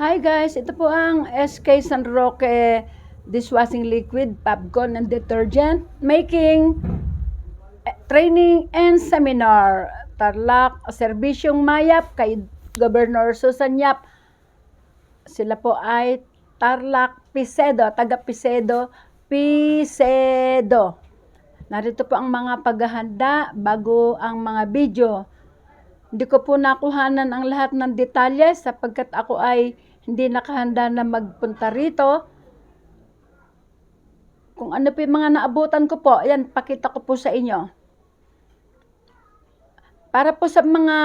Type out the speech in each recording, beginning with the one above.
Hi guys, ito po ang SK San Roque dishwashing liquid, popcorn and detergent making eh, training and seminar. Tarlac, serbisyong mayap kay Governor Susan Yap. Sila po ay Tarlac Pisedo, taga Pisedo, Pisedo. Narito po ang mga paghahanda bago ang mga video. Hindi ko po nakuhanan ang lahat ng detalye sapagkat ako ay hindi nakahanda na magpunta rito. Kung ano po yung mga naabutan ko po, ayan, pakita ko po sa inyo. Para po sa mga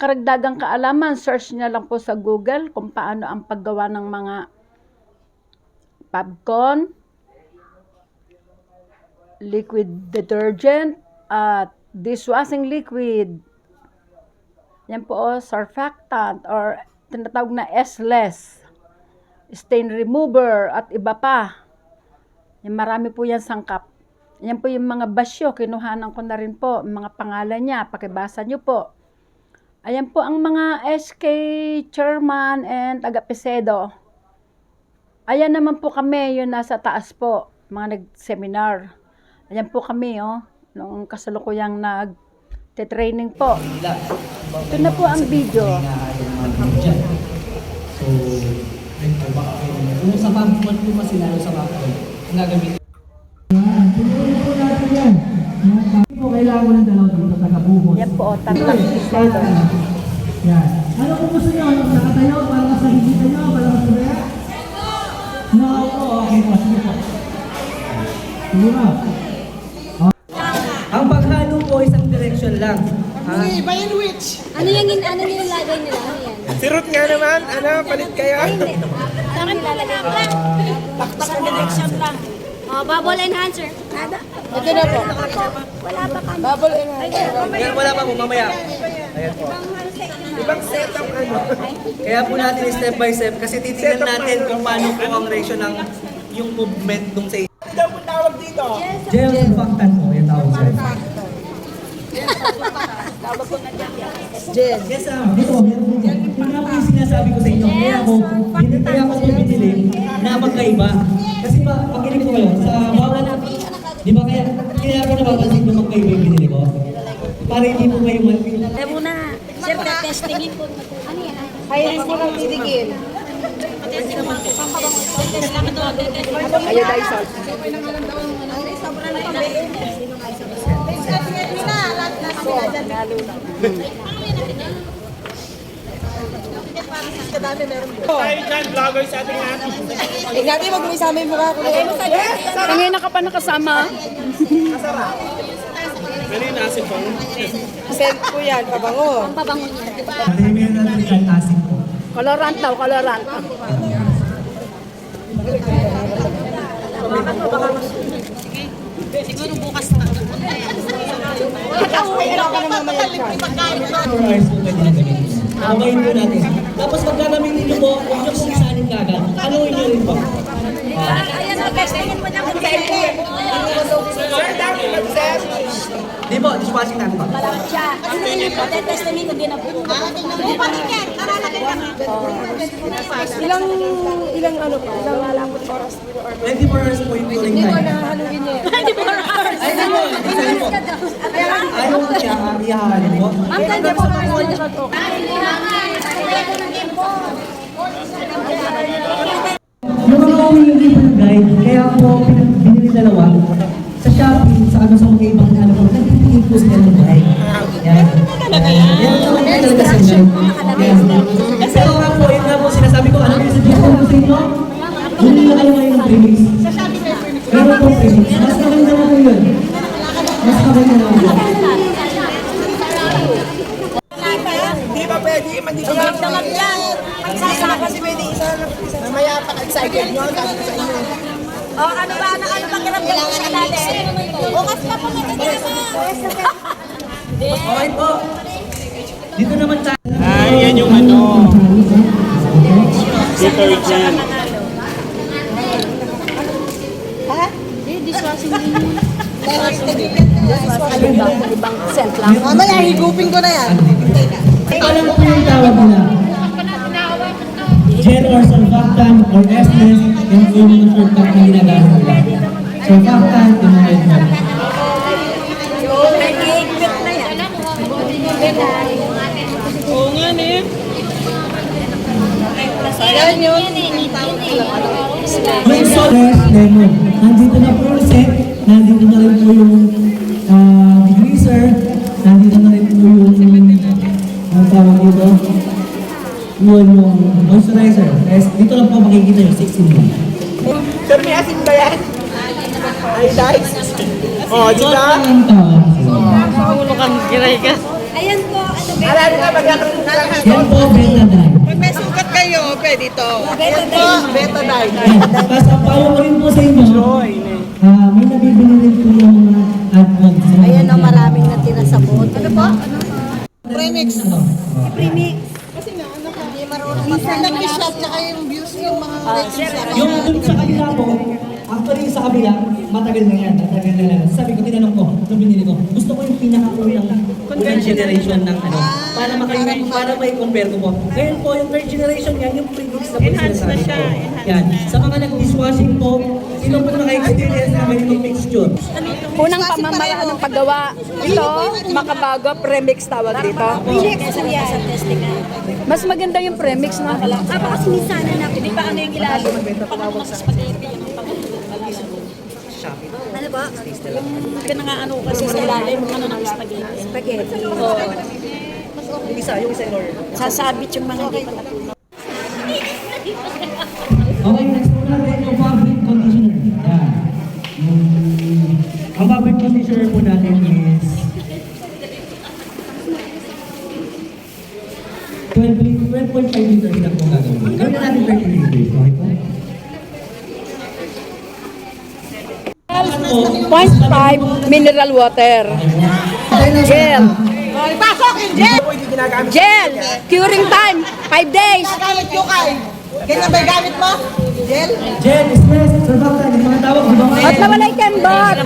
karagdagang kaalaman, search niya lang po sa Google kung paano ang paggawa ng mga popcorn, liquid detergent, at dishwashing liquid. Yan po, oh, surfactant or tinatawag na S-less, stain remover at iba pa. Yan, marami po yan sangkap. Yan po yung mga basyo, kinuhanan ko na rin po, mga pangalan niya, pakibasa niyo po. Ayan po ang mga SK chairman and taga-Pesedo. Ayan naman po kami, yung nasa taas po, mga nag-seminar. Ayan po kami, oh, nung kasalukuyang nag-training po. Ito na po ang video. So, rin po baka kayo. Kung sa pampuan po kasi lalo sa pampuan, ang gagamitin. Tutuloy po natin yan. Hindi po kailangan mo ng dalawa dito, taga-buhos. Yan po, oh, tatlong Pesedo. Yan. Ano kung gusto nyo? Nakatayo para sa higita nyo, para sa sumaya? No, po. Okay po. Sige po. Sige po. Ang paghalo po isang direction lang. Ha? Ano yung ano yung nilalagay nila? Yan? Sirot nga naman, ano, palit kayo. Saan nilalagay nila? Taktak sa direction lang. Oh, bubble enhancer. Nada. Ito na po. Wala pa kami. Bubble enhancer. Yan, wala pa po, mamaya. Ayan po. Ibang setup ano. Kaya po natin step by step kasi titingnan natin kung paano po ang ratio ng yung movement nung sa Ano po tawag dito? Gel surfactant po, yung tawag sir. Gel. Yes, ah. Ito, meron po. Na po yung sinasabi ko sa inyo. Kaya ako, hindi kaya ako ito na magkaiba. Kasi ba, pakinig ko kayo, sa bawat, di ba kaya, kaya ako napapansin na magkaiba yung binili ko? Para hindi po kayo mal- Eh muna. Sir, testingin ko. Ano yan? Kaya mo lang titigil. Ayo dahil salt. Tayo dyan, vlogger sa ating natin. Ingati, wag mo isama yung mukha ko. Kanina ka pa nakasama. Dali na si Pong. Send ko yan, pabango. Pabango niya. Maramihan natin yung tasing ko. Colorant daw, colorant. Memorize po pwede na gamitin. Abayin po natin. Tapos pag gagamitin niyo po, huwag niyo sisanin kagad. Haluin niyo rin po. Ayan, oh, testingin mo na kung sa'yo. Sir, dami sir. Di po, dishwashing natin po. Siya. Testingin ko, testingin ko din na yan. Karalagay ka nga. Ilang, ilang ano po, ilang oras 24 hours po yung cooling time. haluin niya. Ay, di po. Isa po. Ayaw ko siya, ah, ihahalin po. Ma'am, hindi po ba Yung guide, kaya po binili dalawa sa Shopee, sa ano sa mga ibang ano po, nagtitingin po sila ng guide. Yan. Yan po talaga sa guide. Yan. Pero nga po, yun nga po sinasabi ko, ano yung suggestion ko sa inyo? Bumili na kayo ngayon ng premix. Meron po premix. Mas maganda na po yun. Mas maganda po yun. Di ba pwede? Lang. Damag lang. Magsasama kasi pwede isa. Mamaya pa excited nyo. Ko sa inyo. O, ano ba? Ano ano pakiramdam mo sa natin? Bukas pa po natin Okay po. Dito naman tayo. Ah, yan yung ano. Detergent. Ibang, ibang scent lang. Mamaya, higupin ko na yan. Alam ko yung tawag nila. Gel or yan po yung mga shortcut na ginagamit nila. Surfactant, yung mga ganyan. Oo nga, eh. Yan yun. Yung fresh lemon. Nandito na po yung set, nandito na rin po yung yun yung moisturizer. Yes, dito lang po makikita yung 16 mo. Sir, may asin ba yan? Ay, guys. Oh, di ba? Ang tawag. Ayan po, ano ba? Alam nga, magkakaroon na lang. Yan po, betadine. Pag may sukat kayo, pwede to. Ayan po, betadine. Yan, tapos ang payo ko rin po sa inyo, Joy. ah, may nabibili rin po yung mga advods. Ayan o, maraming natira sa buhot. Ano po? Premix. Ano? Premix. Minsan nag-shop tsaka yung views yung mga ratings Yung dun sa kabila po, actually sa kabila, matagal na yan, matagal na yan. Sabi ko, tinanong ko, nung binili ko, gusto ko yung pinaka-unang unang generation ng ano, para makayo, para may compare ko po. Ngayon po, yung third generation yan, yung premix na po yung sinasabi ko. Yan. Sa mga nag-dishwashing po, sino po naka-experience na may itong mixture? Unang pamamaraan ng paggawa. Ito, makabago, premix tawag dito. Premix yan. Sa. Mas maganda yung premix, kasi minsan na Hindi pa ano yung ilalim. Ano ba? Kaya nga ano kasi sa ilalim, ano ng spaghetti. Spaghetti. Yung isa, yung isa in order. Sasabit yung mga hindi pa natunaw. Okay, next po natin yung fabric conditioner. Yan. Yung, ang fabric conditioner po natin is 12 lit- 12.5 liters lang po gagawin. Gawin na natin 30 liters. Okay po? 0.5 mineral water. Gel. Pasok yung gel! Hindi. Gel. Curing time, 5 days. Ginagamit yung kay. Ganyan ba gamit mo? Gel? Jen, stress, surfactant, yung mga tawag, di ba? At nawala yung kembot.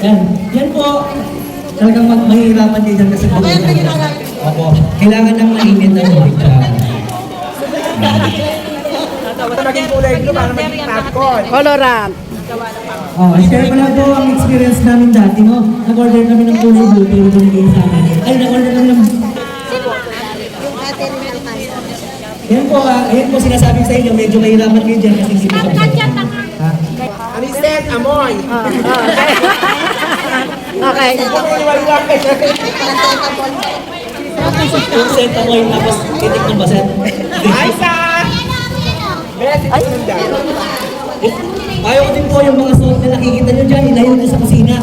Yan. Yan po. Talagang mag mahihirapan din dyan kasi po. Kailangan ng mainit na tubig. Ito naging kulay blue para maging popcorn. Colorant. Oh, share ko lang po ang experience namin dati, no? Nag-order kami ng kulay blue pero binigay sa amin. Ay, nag-order kami ng... Yan po, ah, yan po sinasabi sa inyo, medyo mahirapan kayo dyan kasi hindi po kami. Ha? Ano yung set? Amoy. Okay. Yung set yung tapos titik ng baset. Ay, sa! Ito yung dyan. Ayaw ko din po yung mga suot na nakikita nyo dyan, ilayo nyo sa kusina.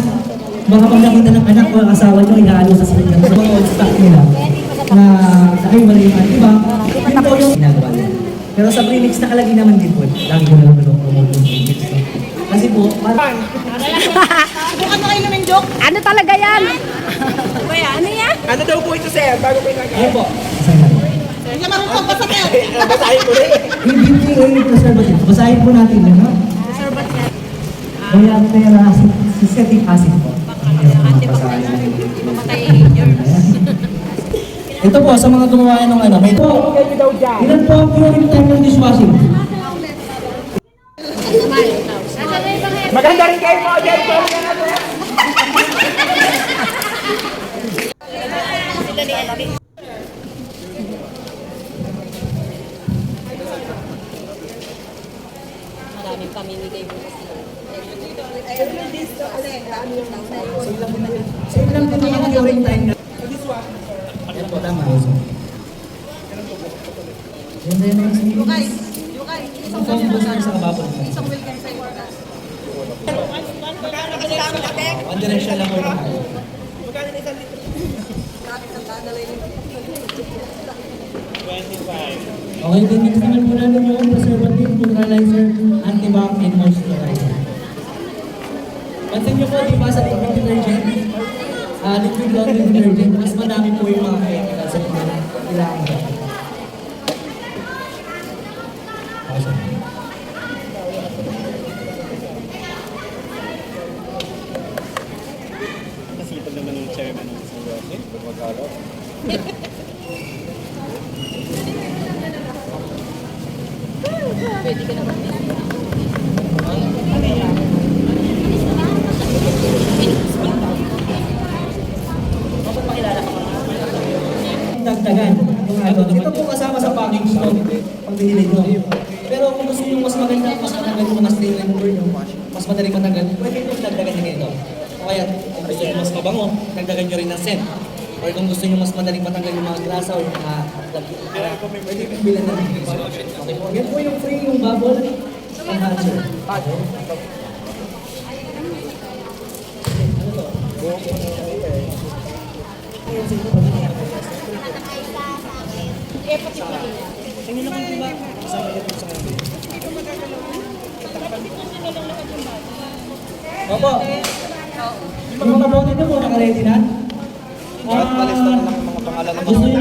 Baka pag nakita ng anak o asawa nyo, inaano sa sila mga old stock nila. Na nakahiwalay yung ano, diba? Yun po yung ginagawa nila. Pero sa premix nakalagay naman din po, lagi ko naman promote yung premix. no? Kasi po, parang Ano talaga yan? Ano yan? Ano daw po ito, sir? Bago po yung Ayun po. Basahin natin. Hindi marunong basa, sir. Basahin ko rin. Yung beauty oil preservative. Basahin po natin yun, no? Kaya pera acid, synthetic acid po. Ito po, sa mga gumawa ng ano, may po, ilan po ang curing time ng dishwashing? Maganda rin kayo mga dyan. Same lang din ang curing time na. Yan po, tama. Yan din ang sige. Yukay, yukay. Isang buzzer sa kababon. Isang wilkin sa One direction lang po. Okay, then next naman po namin yung preservative, neutralizer, antibac, and moisturizer. Pansin niyo po, di ba sa liquid detergent, ah liquid laundry detergent, mas madami po yung mga chemicals sa kailangan kailangan. Nasipag naman yung chairman ng isang Rossi, magkakaroon. dagdagan yung add-ons. Ito po kasama sa package to pag binili nyo. Pero kung gusto nyo mas maganda, mas matanggal yung mga stain remover nyo, mas madaling matanggal, pwede nyo dagdagan nyo ganito. O kaya, kung gusto nyo mas mabango, dagdagan nyo rin ng scent. Or kung gusto nyo mas madaling matanggal yung mga grasa o yung mga pwede nyo bilan ng Okay po. Yan po yung free yung bubble enhancer. Opo. Yung mga bote nyo po, nakaready na? Ah, gusto nyo